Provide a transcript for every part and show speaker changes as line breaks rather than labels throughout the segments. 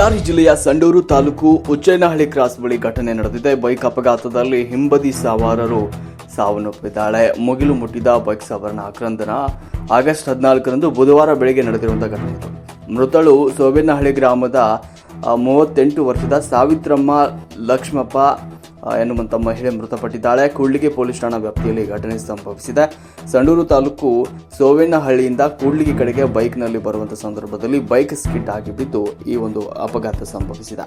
ಬಳ್ಳಾರಿ ಜಿಲ್ಲೆಯ ಸಂಡೂರು ತಾಲೂಕು ಉಚ್ಚೇನಹಳ್ಳಿ ಕ್ರಾಸ್ ಬಳಿ ಘಟನೆ ನಡೆದಿದೆ. ಬೈಕ್ ಅಪಘಾತದಲ್ಲಿ ಹಿಂಬದಿ ಸವಾರರು ಸಾವನ್ನಪ್ಪಿದ್ದಾಳೆ. ಮುಗಿಲು ಮುಟ್ಟಿದ ಬೈಕ್ ಸವಾರನ ಆಕ್ರಂದನ ಆಗಸ್ಟ್ ಹದಿನಾಲ್ಕರಂದು ಬುಧವಾರ ಬೆಳಗ್ಗೆ ನಡೆದಿರುವಂತಹ ಘಟನೆ ಮೃತಳು ಸೋಬೇನಹಳ್ಳಿ ಗ್ರಾಮದ ಮೂವತ್ತೆಂಟು ವರ್ಷದ ಸಾವಿತ್ರಮ್ಮ ಲಕ್ಷ್ಮಪ್ಪ ಎನ್ನುವಂಥ ಮಹಿಳೆ ಮೃತಪಟ್ಟಿದ್ದಾಳೆ. ಕೂಡ್ಲಿಗೆ ಪೊಲೀಸ್ ಠಾಣಾ ವ್ಯಾಪ್ತಿಯಲ್ಲಿ ಘಟನೆ ಸಂಭವಿಸಿದೆ. ಸಂಡೂರು ತಾಲೂಕು ಸೋವೇನಹಳ್ಳಿಯಿಂದ ಕೂಡ್ಲಿಗೆ ಕಡೆಗೆ ಬೈಕ್ನಲ್ಲಿ ಬರುವಂಥ ಸಂದರ್ಭದಲ್ಲಿ ಬೈಕ್ ಸ್ಕಿಟ್ ಆಗಿ ಬಿದ್ದು ಈ ಒಂದು ಅಪಘಾತ ಸಂಭವಿಸಿದೆ.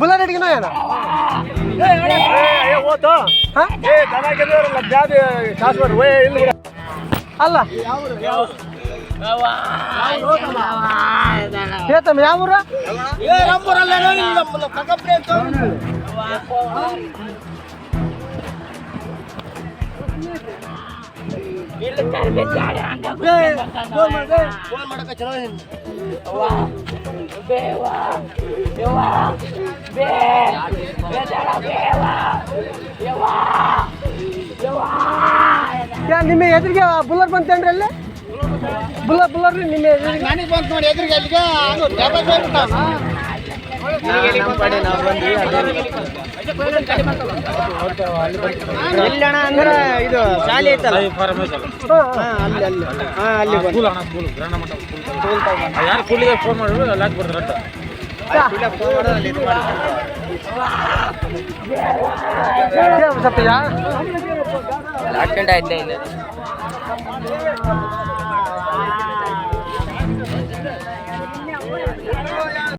ಬುಲೆಟ್ ಹಿಡಿಗಿನ ಏನ? ಅಲ್ಲ. ಹೇಳ್ತಮ್ಮ ಯಾವ ಊರ? ಫೋನ್ ಮಾಡಕ ಚಲೋ
ಬೇವಾ ಬೇವಾ ಬೇ ಬೇದಳ ಬೇವಾ ಯವ್ವಾ ಯವ್ವಾ
ಯಾ ನಿಮ್ಮ ಎದುರಿಗೆ ಬುಲ್ಲರ್ ಬಂತೇನ್ರಿ ಅಲ್ಲಿ ಬುಲ್ಲರ್ ಬುಲ್ಲರ್ ನಿಮ್ಮ ಎದುರಿಗೆ? ನನಗೆ ಬಂತು ನೋಡಿ ಎದುರಿಗೆ ಅಲ್ಲಿಗೆ ಅದು ಡಬಲ್ ಅಲ್ಲಿ ಅಣ್ಣ ಅಂದ್ರೆ ಇದು ಶಾಲೆ ಐತಲ್ಲ ಅಲ್ಲಿ ಅಲ್ಲಿ ಹಾ ಅಲ್ಲಿ
ಯಾರು? ಕೂಲಿಗೆ ಫೋನ್ ಮಾಡಿದ್ರು ಅಲ್ಲಿ ಹಾಕ್ಬಿಡ್ತಾರೆ ಅಂತ
ಆಕ್ಸಿಡೆಂಟ್ ಆಯ್ತಾ ಇಲ್ಲ